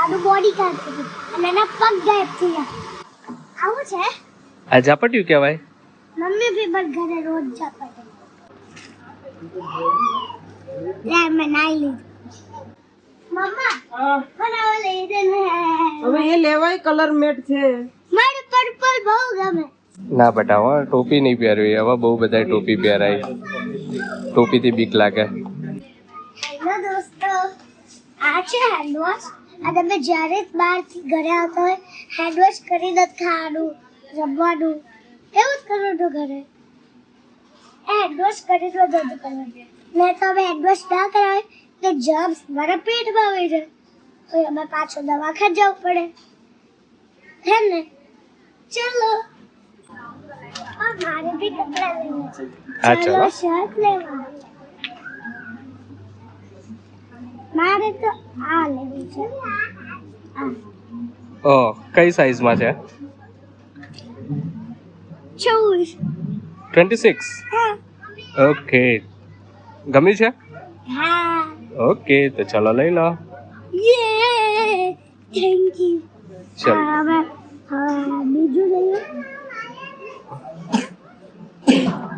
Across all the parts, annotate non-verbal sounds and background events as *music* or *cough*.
આનું બોડી કાઢતું છે. અને એના પગ ગાયબ થઈ ગયા આવું છે? આ ઝાપટ્યું કહેવાય? મમ્મી બી પણ ઘરે રોજ ઝાપટે. લે મેં નાઈ લીધું. મમ્મા બનાવો લઈ દે ને. હવે એ લેવાય કલર મેટ છે. મને પર્પલ બહુ ગમે. ના બેટા હવે ટોપી નહીં પહેરવી. હવે બહુ બધા ટોપી પહેરાય. ટોપીથી બીક લાગે. હેલો દોસ્તો આ છે હેન્ડવોશ? આ તમે જ્યારે બહારથી ઘરે આવતા હોય હેન્ડવોશ કરીને જ ખાવાનું રમવાનું. એવું જ કરવાનું ઘરે? હેન્ડવોશ કરીને જ બધું કરવાનું ને તમે હેન્ડવોશ ના કરાવે તો જર્મ્સ મારા પેટમાં આવી જાય. તો અમે પાછો દવાખાને જવું પડે. હે ને? ચલો. મારે બી કપડાં લેવા છે. ચલો. શર્ટ લેવા. મારે તો આ લેવી છે. ઓ કઈ સાઈઝમાં છે? ચોવીસ ટ્વેન્ટી સિક્સ હા. ઓકે ગમી છે? હા. ઓકે તો ચલો લઈ લો. યે થેન્ક યુ ચલો. હવે બીજું લઈએ.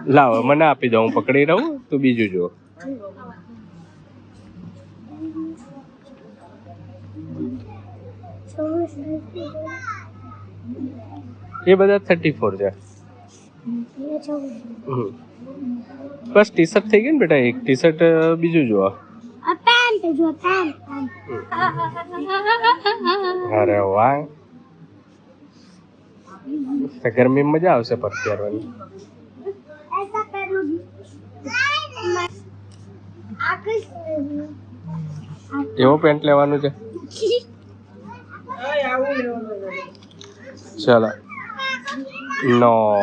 લાવો મને આપી દો હું પકડી રહું તું બીજું જો એ બધા થર્ટી ફોર છે બસ ટી શર્ટ થઈ ગઈ ને બેટા એક ટી શર્ટ બીજું જોવા અરે વાહ. ગરમી મજા આવશે પર પહેરવાની. એવો પેન્ટ લેવાનું છે. No.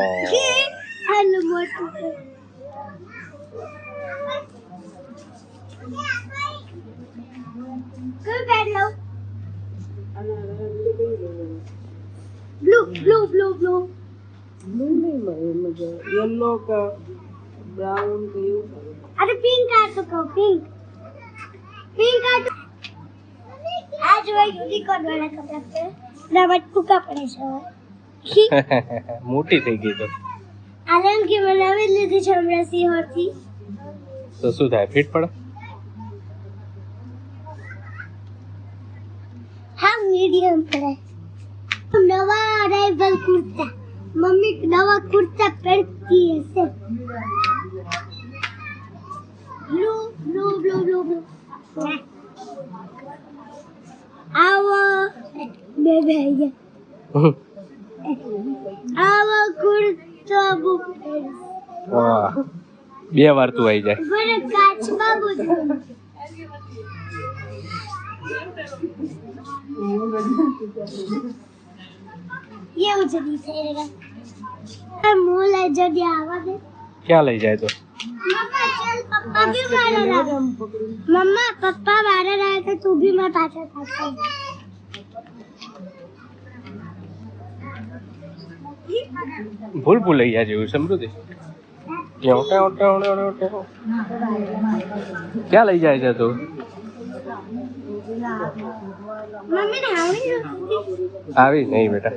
Blue. Blue, blue, blue. દાબા ટૂંકા પડે છે *laughs* મોટી થઈ ગઈ તો. આલમ કે બનાવી લીધી છે હમણાં સિંહોરથી. તો શું થાય ફિટ પડે? હા મીડિયમ પડે. નવા અરાઈવલ કુર્તા. મમ્મી નવા કુર્તા પહેરતી હશે. Blue blue blue blue blue આવો. બે બે આઈ ગયા આવો કુર્તો બુક વાહ બે વાર તું આવી જાય મને કાચમાં બધું એવું જ નહીં થઈ રહ્યા મોલે જડી આવા દે ક્યાં લઈ જાય તો મમ્મા ચાલ પપ્પા બી મારા રાહ મમ્મા પપ્પા મારા રાહ તું બી મારા પાછળ પાછળ ભૂલ ભૂલૈયા જેવું સમૃદ્ધિ. ક્યાં લઈ જાય છે તું? આવી નહીં બેટા.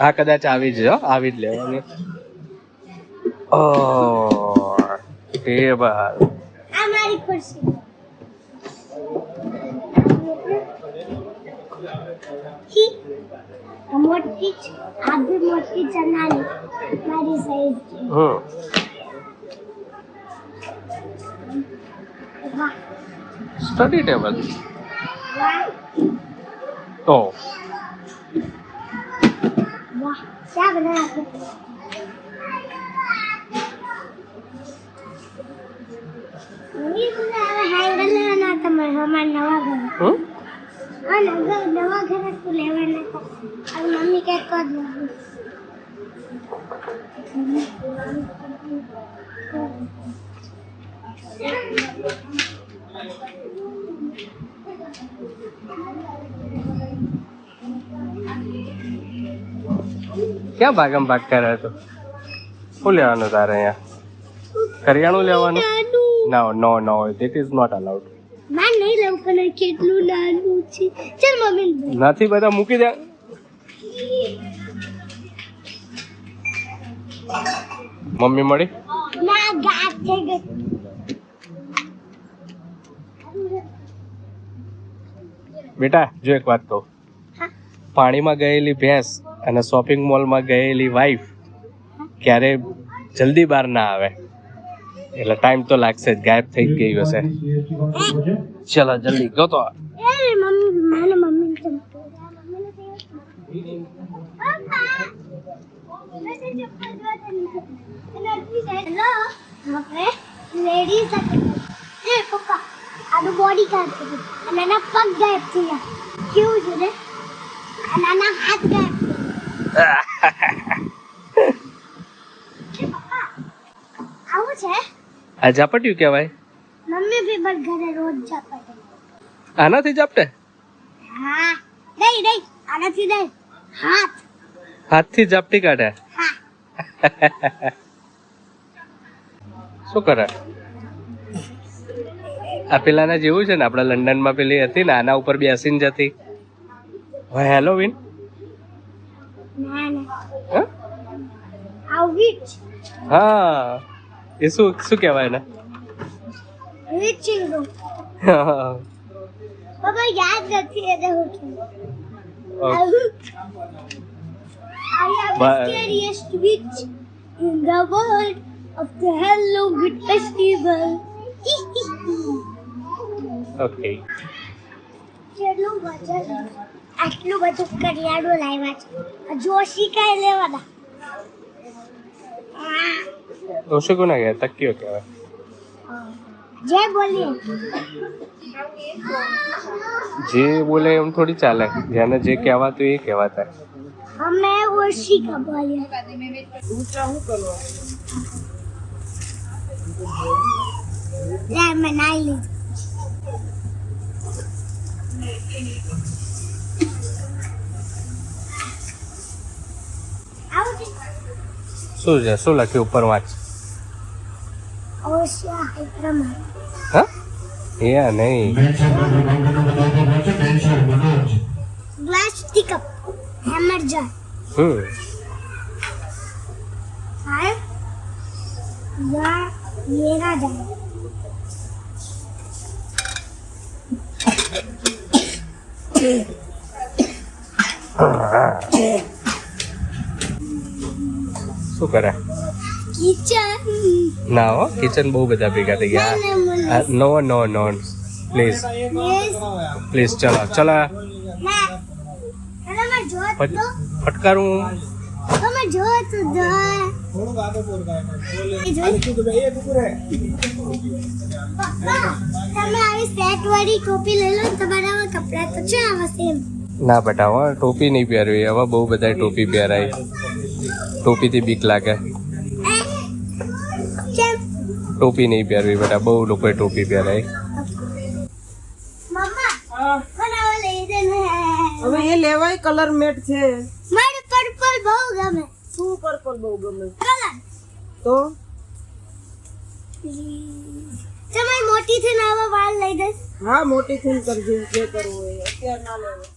હા કદાચ આવી જ હો, આવી જ લેવાની. ઓ ટેબલ આ મારી ખુરશી ઠીક આ મોટી આ બી મોટી છે નાની મારી સાઈઝ છે. હમ સ્ટડી ટેબલ તો. વાહ. ક્યાં બનાવ્યા મમ્મી લેવાના મારા નવા ઘર. હમ? હા નવા નવા ઘરે તો લેવાના હતા હવે મમ્મી કે કર લેવું ક્યાં ભાગમ ભાગ કરે તો શું લેવાનું તારે અહીંયા? કરિયાણું લેવાનું? નો ના no it is not allowed માર નહીં લઉં પણ કેટલું નાનું છે. ચાલ મમ્મી નથી બધા મૂકી દે. મમ્મી મળી? ના ગાત થઈ ગઈ બેટા જો એક વાત કહું. પાણીમાં ગયેલી ભેંસ અને શોપિંગ મોલમાં ગયેલી વાઈફ ક્યારે જલ્દી બહાર ના આવે. એટલે ટાઈમ તો લાગશે જ ગાયબ થઈ જ ગઈ હશે. ચલો જલ્દી ગો તો. એ મમ્મી મને મમ્મી ચમકો હેલો આપણે લેડીઝ એ પપ્પા આનું બોડી કાર્ડ છે. અને એના પગ ગાયબ થઈ ગયા કેવું છે ને? અને આના હાથ ગાયબ થઈ ગયા *laughs* આવું છે? આ ઝાપટ્યું કહેવાય? મમ્મી ભી બસ ઘરે રોજ ઝાપટે. આનાથી ઝાપટે? હા. નહીં નહીં આનાથી નહીં હાથ. હાથથી ઝાપટી કાઢે? હા. શું કરે? આ પેલાના જેવું છે ને આપણા લંડનમાં પેલી હતી ને આના ઉપર બેસીને જતી. હવે હેલોવીન ના ના. હા? આ હા. એ શું શું કહેવાય ને વીચિંગ રૂમ બાબા યાદ નથી એને હું છું I am the But- scariest witch in the world of the Halloween festival. Okay કેટલું વજન આટલું બધું કરિયાણું લાવ્યા છે આ જોશી કાંઈ લેવાના ઓછું કોને કહેવાય તકીઓ કહેવાય જે બોલીએ જે બોલે એમ થોડી ચાલે જેને જે કહેવાતું એ કહેવાતા અમે ઓછી બોલીએ ઊંચા શું કરવા લે મેં નાઈ લીધું છે શું છે શું લખ્યું ઉપર વાંચ ઓશિયા હાઈપ્રમાણ હા એ નહીં ગ્લાસ ટીકઅપ હેમર જાર હમ फाइव या मेरा जाए શું કરે કિચન. ના હો કિચન બહુ બધા ભેગા થઈ ગયા. નો નો નો પ્લીઝ પ્લીઝ ચલો ચલો. ફટકારું. ના બેટા ટોપી નહીં પહેરવી. હવે બહુ બધા ટોપી પહેરાય. ટોપીથી બીક લાગે. ટોપી નહીં પહેરવી બેટા બહુ લોકોએ ટોપી પહેરાય હવે એ લેવાય કલર મેટ છે. મને પર્પલ બહુ ગમે. શું પર્પલ બહુ ગમે? કલર. તો? તમે મોટી થઈને આવા વાળ લઈ દઈશ હા મોટી થઈને કરજે જે કરવું હોય અત્યારે ના લેવાય.